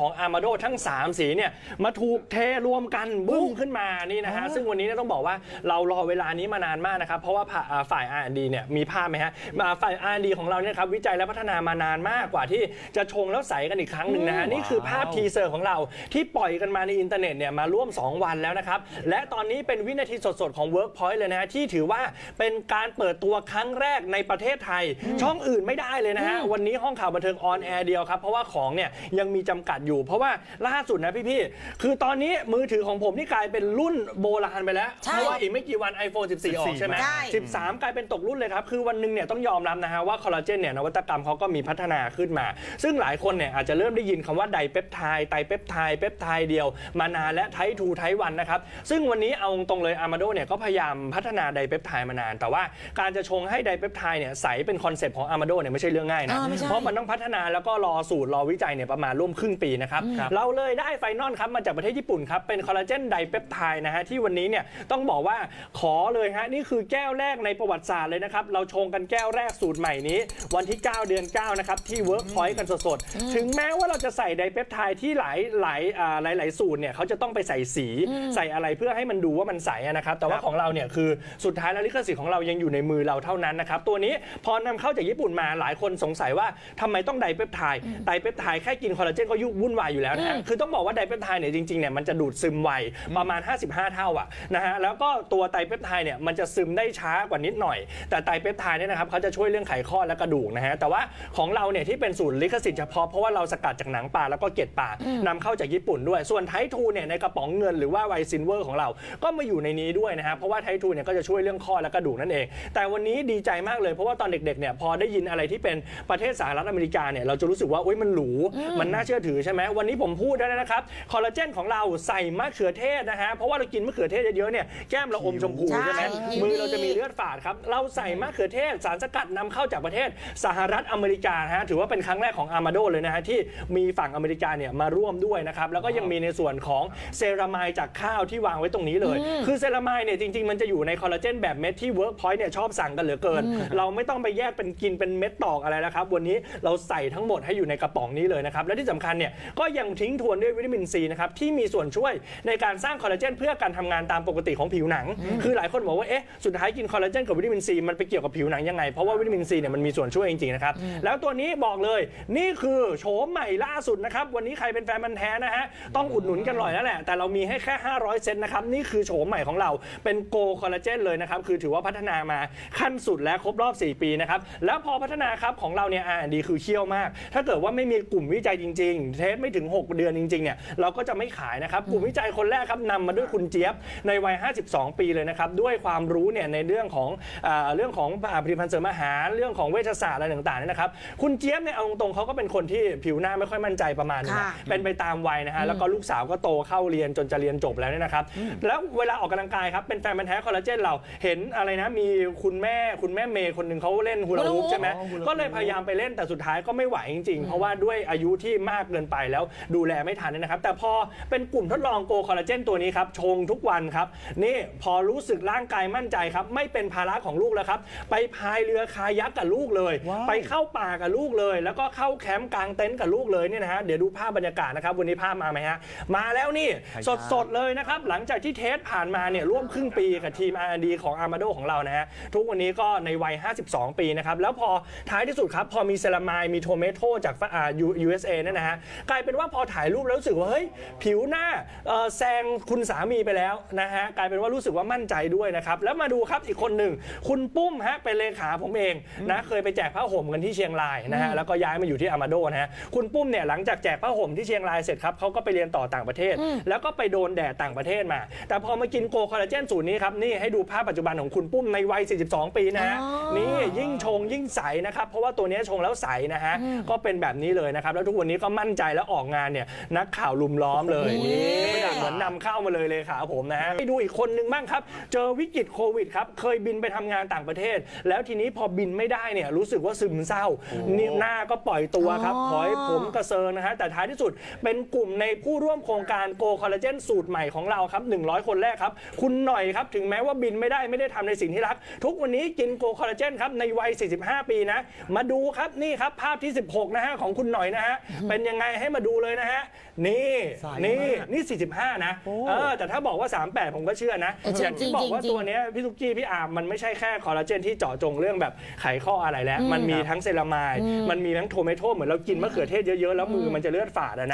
ของอามาโดทั้ง 3 สีเนี่ยมาถูกเทรวมกันบึ้มขึ้นมานี่นะฮะ ซึ่งวันนี้เนี่ยต้องบอกว่าเรารอเวลานี้มานานมากนะครับ เพราะว่าผ่าอ่าฝ่าย R&D เนี่ยมีภาพไหมฮะมาฝ่าย R&D ของเราเนี่ยครับวิจัยและพัฒนามานานมากกว่าที่จะชงแล้วใสกันอีกครั้งหนึ่งนะฮะ นี่คือภาพทีเซอร์ของเราที่ปล่อยกันมาในอินเทอร์เน็ตเนี่ยมาร่วม 2 วันแล้วนะครับ และตอนนี้เป็นวินาทีสดๆของ Workpoint เลยนะฮะที่ถือว่าเป็นการเปิดตัวครั้งแรกในประเทศไทย ช่องอื่นไม่ได้เลยนะฮะวันนี้ห้องข่าวบันเทิงออนแอร์เดียวครับเพราะว่าของเนี่ยยังมีจำกัดอยู่ เพราะว่าล่าสุดนะพี่ๆคือตอนนี้มือถือของผมนี่กลายเป็นรุ่นโบราณไปแล้ว ใช่เพราะว่าอีกไม่กี่วัน iPhone 14 ออกใช่ไหมใช่ 13 กลายเป็นตกรุ่นเลยครับ คือวันหนึ่งเนี่ยต้องยอมรับนะฮะว่าคอลลาเจนเนี่ยนวัตกรรมเขาก็มีพัฒนาขึ้นมา ซึ่งหลายคนเนี่ยอาจจะเริ่มได้ยินคำว่าไดเปปไทด์ไตรเปปไทด์เปปไทด์เดียว มานานและไททูไทวันนะครับ ซึ่งวันนี้เอาตรงเลยอามาโดเนี่ยก็พยายามพัฒนาไดเปปไทด์มานาน แต่ว่าการจะชงให้ไดเปปไทด์เนี่ยใสเป็นคอนเซ็ปต์ของอามาโดเนี่ยไม่ใช่เรื่องง่ายนะ อ่าไม่ใช่ เพราะมันต้องพัฒนาแล้วก็รอสูตรรอวิจัยเนี่ยประมาณร่วมครึ่งปีนะครับ เราเลยได้ไฟนอลครับมาจากประเทศญี่ปุ่นครับ เป็นคอลลาเจนไดเปปไทด์นะฮะที่วันนี้เนี่ยต้องบอกว่าขอเลยฮะนี่คือแก้วแรกในประวัติศาสตร์เลยนะครับ เราชงกันแก้วแรกสูตรใหม่นี้ วันที่ 9 เดือน 9 นะครับ ที่ Workpoint กันสดๆ ถึงแม้ว่าเราจะใส่ไดเปปไทด์ที่หลายหลายอ่าหลายหลายสูตรเนี่ยเขาจะต้องไปใส่สีใส่อะไรเพื่อให้มันดูว่ามันใสอะนะครับแต่ว่าของเราเนี่ยคือสุดท้ายแล้วลิขสิทธิ์ของเรายังอยู่ในมือเราเท่านั้นนะครับตัวนี้พอนำเข้าจากญี่ปุ่นมาหลายคนสงสัยว่าทำไมต้องไดเปปไทด์ไดเปปไทด์แค่กินคอลลาเจนก็ยุ่งวุ่นวายอยู่แล้วนะฮะคือต้องบอกว่าไดเปปไทด์เนี่ยจริงๆเนี่ยมันจะดูดซึมไวประมาณ 55 เท่าอะนะฮะแล้วก็ตัวไตรเปปไทด์เนี่ยมันจะซึมได้ช้ากว่านิดหน่อย แต่ไตรเปปไทด์เนี่ยนะครับเขาจะช่วยเรื่องไขข้อและกระดูกนะฮะแต่ว่าของเราเนี่ยที่เป็นสูตรลิขสิทธิ์เฉพาะเพราะว่าเราสกัดจากหนังปลาแล้วก็เกล็ดปลานำเข้าจากญี่ปุ่นด้วย ส่วนไททูเนี่ยในกระป๋องเงินหรือว่าไวซินเวอร์ของเรา ก็มาอยู่ในนี้ด้วยนะฮะเพราะว่าไททูเนี่ยก็จะช่วยเรื่องข้อและกระดูกนั่นเอง แต่วันนี้ดีใจมากเลยเพราะว่าตอนเด็กๆเนี่ยพอได้ยินอะไรที่เป็นประเทศสหรัฐอเมริกาเนี่ยเราจะรู้สึกว่าอุ้ยมันหรูมันน่าเชื่อถือใช่ไหมวันนี้ผมพูดได้แล้วนะครับคอลลาเจนของเราใส่มะเขือเทศนะฮะเพราะว่าเรากินมะเขือเทศเยอะๆเนี่ยแก้มเราอมชมพูใช่ใช่ไหมผิวมือดีเราจะมีเลือดฝาดครับเราใส่มะเขือเทศสารสกัดนำเข้าจากประเทศสหรัฐอเมริกานะฮะถือว่าเป็นครั้งแรกของอามาโดเลยนะฮะที่มีฝั่งอเมริกาเนี่ยมาร่วมด้วยนะครับแล้วก็ยังมีในส่วนของเซรามายจากข้าวที่วางไว้ตรงนี้เลย คือเซรามายเนี่ยจริงๆ มันจะอยู่ในคอลลาเจนแบบเม็ดที่ Workpoint เนี่ยชอบสั่งกันเหลือเกิน เราไม่ต้องไปแยกเป็นกินเป็นเม็ดตอกอะไรแล้วครับวันนี้เราใส่ทั้งหมดให้อยู่ในกระป๋องนี้เลยนะครับและที่สำคัญเนี่ยก็ยังทิ้งทวนด้วยวิตามินซีนะครับที่มีส่วนช่วยในการสร้างคอลลาเจนเพื่อการทำงานตามปกติของผิวหนัง คือหลายคนบอกว่าเอ๊ะสุดท้ายกินคอลลาเจนกับวิตามินซีมันไปเกี่ยวกับผิวหนังยังไง เพราะว่าวิตามินซีเนี่ยมันมีส่วนช่วยจริงๆนะครับแล้วตัวนี้บอกเลยนี่คือโฉมใหม่ล่าสุดนะครับวันนี้ใครเป็นแฟนมันธุ์แท้นะฮะต้องอุดหนุนกันหน่อยแล้วแหละแต่เรามีให้แค่ 500 เซตนะครับนี่คือโฉมใหม่ของเราเป็นโกคอลลาเจนเลยนะครับคือถือว่าพัฒนามาขั้นสุดและครบรอบ 4 ปีนะครับแล้วพอพัฒนาครับของเราเนี่ยอ่าดีคือเคี่ยวมาก ถ้าเกิดว่าไม่มีกลุ่มวิจัยจริง ๆ เทสไม่ถึง 6 เดือนจริงๆเนี่ยเราก็จะไม่ขายนะครับกลุ่มวิจัยคนแรกครับนำมาด้วยคุณเจี๊ยบในวัย 52 ปีเลยนะครับด้วยความรู้เนี่ยในเรื่องของอ่าเรื่องของอ่าผลิตภัณฑ์เสริมอาหารเรื่องของเวชศาสตร์อะไรต่างๆเนี่ยนะครับคุณเจี๊ยบเนี่ยเอาตรงๆเขาก็เป็นคนที่ผิวหน้าไม่ค่อยมั่นใจประมาณนึงนะค่ะ เป็นไปตามวัยนะฮะแล้วก็ลูกสาวก็โตเข้าเรียนจนจะเรียนจบแล้วเนี่ยนะครับแล้วเวลาออกกำลังกายครับเป็นแฟนมันธุ์แท้คอลลาเจนเราเห็นอะไรนะมีคุณแม่คุณแม่เมย์คนหนึ่งเขาเล่นฮูลาฮูปฮูลาฮูปใช่ไหมก็เลยพยายามไปเล่นแต่สุดท้ายก็ไม่ไหวจริงๆ เพราะว่าด้วยอายุที่มากเกินไปแล้วดูแลไม่ทันนะครับ แต่พอเป็นกลุ่มทดลองโกคอลลาเจนตัวนี้ครับชงทุกวันครับ นี่พอรู้สึกร่างกายมั่นใจครับ ไม่เป็นภาระของลูกแล้วครับ ไปพายเรือคายักกับลูกเลย ว้าวไปเข้าป่ากับลูกเลย แล้วก็เข้าแคมป์กลางเต็นท์กับลูกเลยเนี่ยนะฮะเดี๋ยวดูภาพบรรยากาศนะครับ วันนี้ภาพมาไหมฮะมาแล้วนี่สดสดๆเลยนะครับหลังจากที่เทสผ่านมาเนี่ยร่วมครึ่งปีกับทีม R&D ของ Armado ของเรานะฮะทุกวันนี้ก็ในวัย 52 ปีนะครับ แล้วพอท้ายที่สุดครับ พอมีเซรามายมีโทเมโตจากฝั่งอ่า U- USA เนี่ยนะฮะกลายเป็นว่าพอถ่ายรูปแล้วรู้สึกว่าเฮ้ยผิวหน้าเอ่อแซงคุณสามีไปแล้วนะฮะกลายเป็นว่ารู้สึกว่ามั่นใจด้วยนะครับแล้วมาดูครับอีกคนหนึ่งคุณปุ้มฮะเป็นเลขาผมเองนะเคยไปแจกผ้าห่มกันที่เชียงรายนะฮะแล้วก็ย้ายมาอยู่ที่อามาโดนะฮะคุณปุ้มเนี่ยหลังจากแจกผ้าห่มที่เชียงรายเสร็จครับเขาก็ไปเรียนต่อต่างประเทศ แล้วก็ไปโดนแดดต่างประเทศมา แต่พอมากินโกคอลลาเจนสูตรนี้ครับนี่ให้ดูภาพปัจจุบันของคุณปุ้มในวัย 42 ปีนะฮะอ๋อนี่ยิ่งชงยิ่งใสนะครับเพราะว่าตัวนี้ชงแล้วใสนะฮะก็เป็นแบบนี้เลยนะครับแล้วทุกวันนี้ก็มั่นใจแล้วออกงานเนี่ยนักข่าวลุมล้อมเลยนี่เหมือนนำเข้ามาเลยเลยขาผมนะฮะไปดูอีกคนนึงบ้างครับ เจอวิกฤตโควิดครับเคยบินไปทำงานต่างประเทศ แล้วทีนี้พอบินไม่ได้เนี่ยรู้สึกว่าซึมเศร้านี่หน้าก็ปล่อยตัวครับอ๋อ ขอให้ผมกระเซิงนะฮะแต่ท้ายที่สุดเป็นกลุ่มในผู้ร่วมโครงการโกคอลลาเจนสูตรใหม่ของเราครับ 100 คนแรกครับ คุณหน่อยครับ ถึงแม้ว่าบินไม่ได้ไม่ได้ทำในสิ่งที่รัก ทุกวันนี้กินโกคอลลาเจนครับในวัย 45 ปีนะ มาดูครับนี่ครับภาพที่ 16 นะฮะของคุณหน่อยนะฮะเป็นยังไงให้มาดูเลยนะฮะ นี่ใสนี่มากนี่ 45 นะโอ้เออแต่ถ้าบอกว่า 38 ผมก็เชื่อนะเออจริงอย่างที่บอกว่าจริงตัวเนี้ยพี่ทุกกี้พี่อาร์มมันไม่ใช่แค่คอลลาเจนที่เจาะจงเรื่องแบบไขข้ออะไรแล้ว มันมีทั้งเซรามายด์มันมีทั้งโทเมโทเหมือนเรากินมะเขือเทศเยอะๆ แล้วมือมันจะเลือดฝาดอะนะ